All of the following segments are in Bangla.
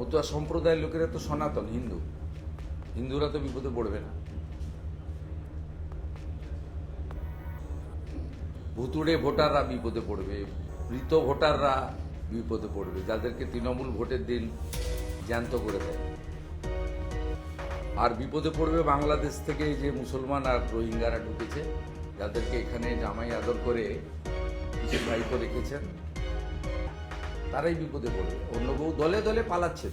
মতুয়া সম্প্রদায়ের লোকেরা তো সনাতন, হিন্দু। হিন্দুরা তো বিপদে পড়বে না। ভুতুড়ে ভোটাররা বিপদে পড়বে, মৃত ভোটাররা বিপদে পড়বে, যাদেরকে তৃণমূল ভোটের দিন জ্যান্ত করে দেয়। আর বিপদে পড়বে বাংলাদেশ থেকে যে মুসলমান আর রোহিঙ্গারা ঢুকেছে, যাদেরকে এখানে জামাই আদর করে কিছু ভাইপো রেখেছেন। তারাই বিপদে পড়বে। অন্য কেউ দলে দলে পালাচ্ছে।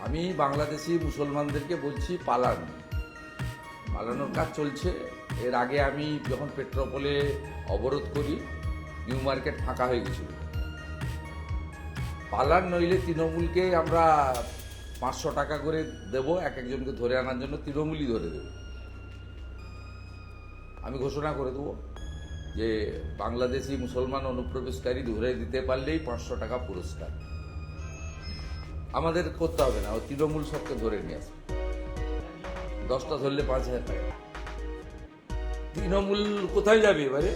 আমি বাংলাদেশি মুসলমানদেরকে বলছি, পালান। পালানোর কাজ চলছে। এর আগে আমি যখন পেট্রোপোলে অবরোধ করি, নিউ মার্কেট ফাঁকা হয়ে গেছিল। পালান নইলে তৃণমূলকে আমরা পাঁচশো টাকা করে দেব, এক একজনকে ধরে আনার জন্য তৃণমূলই ধরে দেব। আমি ঘোষণা করে দেবো। যে বাংলাদেশি মুসলমান অনুপ্রবেশকারী ধরে দিতে পারলেই পাঁচশো টাকা পুরস্কার। আমাদের করতে হবে না তৃণমূল সবকে ধরে নিয়ে আসবে। দশটা ধরলে পাঁচ হাজার টাকা। তৃণমূল কোথায় যাবে এবারে?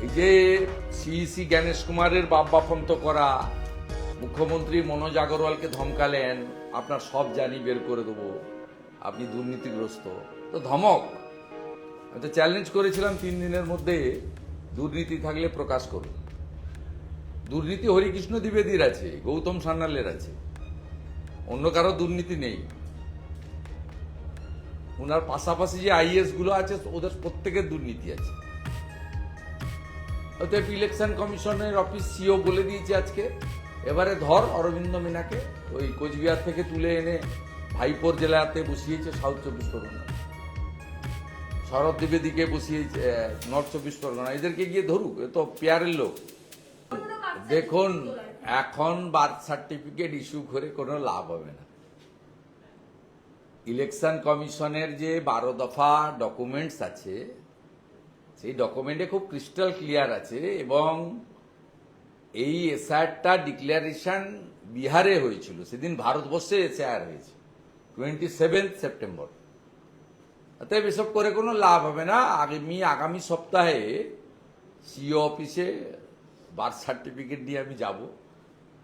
এই যে সিইসি জ্ঞানেশ কুমারের বাপ বাপন্ত করা, মুখ্যমন্ত্রী মনোজ আগরওয়ালকে ধমকালেন, আপনার সব জানি বের করে দেবো, আপনি দুর্নীতিগ্রস্ত। তো ধমক। তো চ্যালেঞ্জ করেছিলাম তিন দিনের মধ্যে, দুর্নীতি থাকলে প্রকাশ করুন। দুর্নীতি হরিকৃষ্ণ দ্বিবেদীর আছে, গৌতম সান্যালের আছে। অন্য কারও দুর্নীতি নেই। ওনার পাশাপাশি যে আইএসগুলো আছে, ওদের প্রত্যেকের দুর্নীতি আছে। অতএব ইলেকশন কমিশনের অফিস সিও বলে দিয়েছে আজকে, এবারে ধর অরবিন্দ মিনাকে ওই কোচবিহার থেকে তুলে এনে ভাইপোর জেলাতে বসিয়েছে সাউথ চব্বিশ পরগনা শরৎ দ্বিবেদীকে বসিয়েছে নর্থ চব্বিশ পরগনা। এদেরকে গিয়ে ধরুক, এ তো পেয়ারের লোক। দেখুন, এখন বার্থ সার্টিফিকেট ইস্যু করে কোনো লাভ হবে না। ইলেকশন কমিশনের যে বারো দফা ডকুমেন্টস আছে, সেই ডকুমেন্টে খুব ক্রিস্টাল ক্লিয়ার আছে এবং এই এসআরটা ডিক্লারেশন বিহারে হয়েছিল। সেদিন ভারতবর্ষে এসআর হয়েছে, টোয়েন্টি সেভেন্থ সেপ্টেম্বর। অতএব এসব করে কোনো লাভ হবে না। আগামী আগামী সপ্তাহে সিও অফিসে বার্থ সার্টিফিকেট নিয়ে আমি যাব।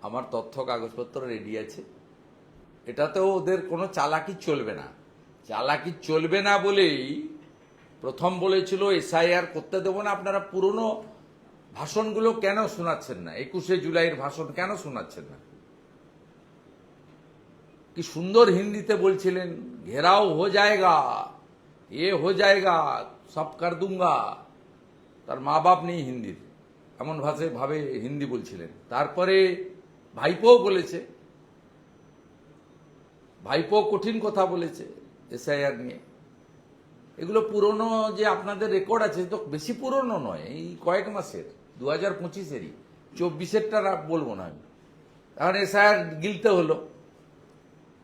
আমার তথ্য, কাগজপত্র রেডি আছে। এটাতেও ওদের কোনো চালাকি চলবে না। চালাকি চলবে না বলেই প্রথম বলেছিল, এসআইআর করতে দেবো না। আপনারা পুরনো ভাষণগুলো কেন শোনাচ্ছেন না? একুশে জুলাইয়ের ভাষণ কেন শোনাচ্ছেন না? কি সুন্দর হিন্দিতে বলছিলেন, ঘেরাও হো জায়গা। এ হো জায়গা সব কর দুঙ্গা তার মা বাপ নেই হিন্দির এমন ভাষায় ভাবে হিন্দি বলছিলেন তারপরে ভাইপোও বলেছে ভাইপো কঠিন কথা বলেছে এসআইআর নিয়ে এগুলো পুরনো যে আপনাদের রেকর্ড আছে তো বেশি পুরনো নয় এই কয়েক মাসের দু হাজার পঁচিশেরই, চব্বিশেরটা বলব না আমি। এখন এসআইআর গিলতে হলো।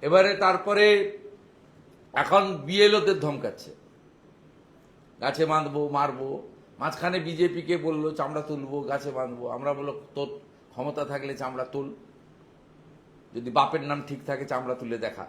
এবারে তারপরে এখন বিএলওদের ধমকাচ্ছে। গাছে বাঁধবো, মারবো। মাঝখানে বিজেপিকে বলল, চামড়া তুলবো, গাছে বাঁধবো। আমরা বলল, তোর ক্ষমতা থাকলে চামড়া তুল। যদি বাপের নাম ঠিক থাকে, চামড়া তুলে দেখা।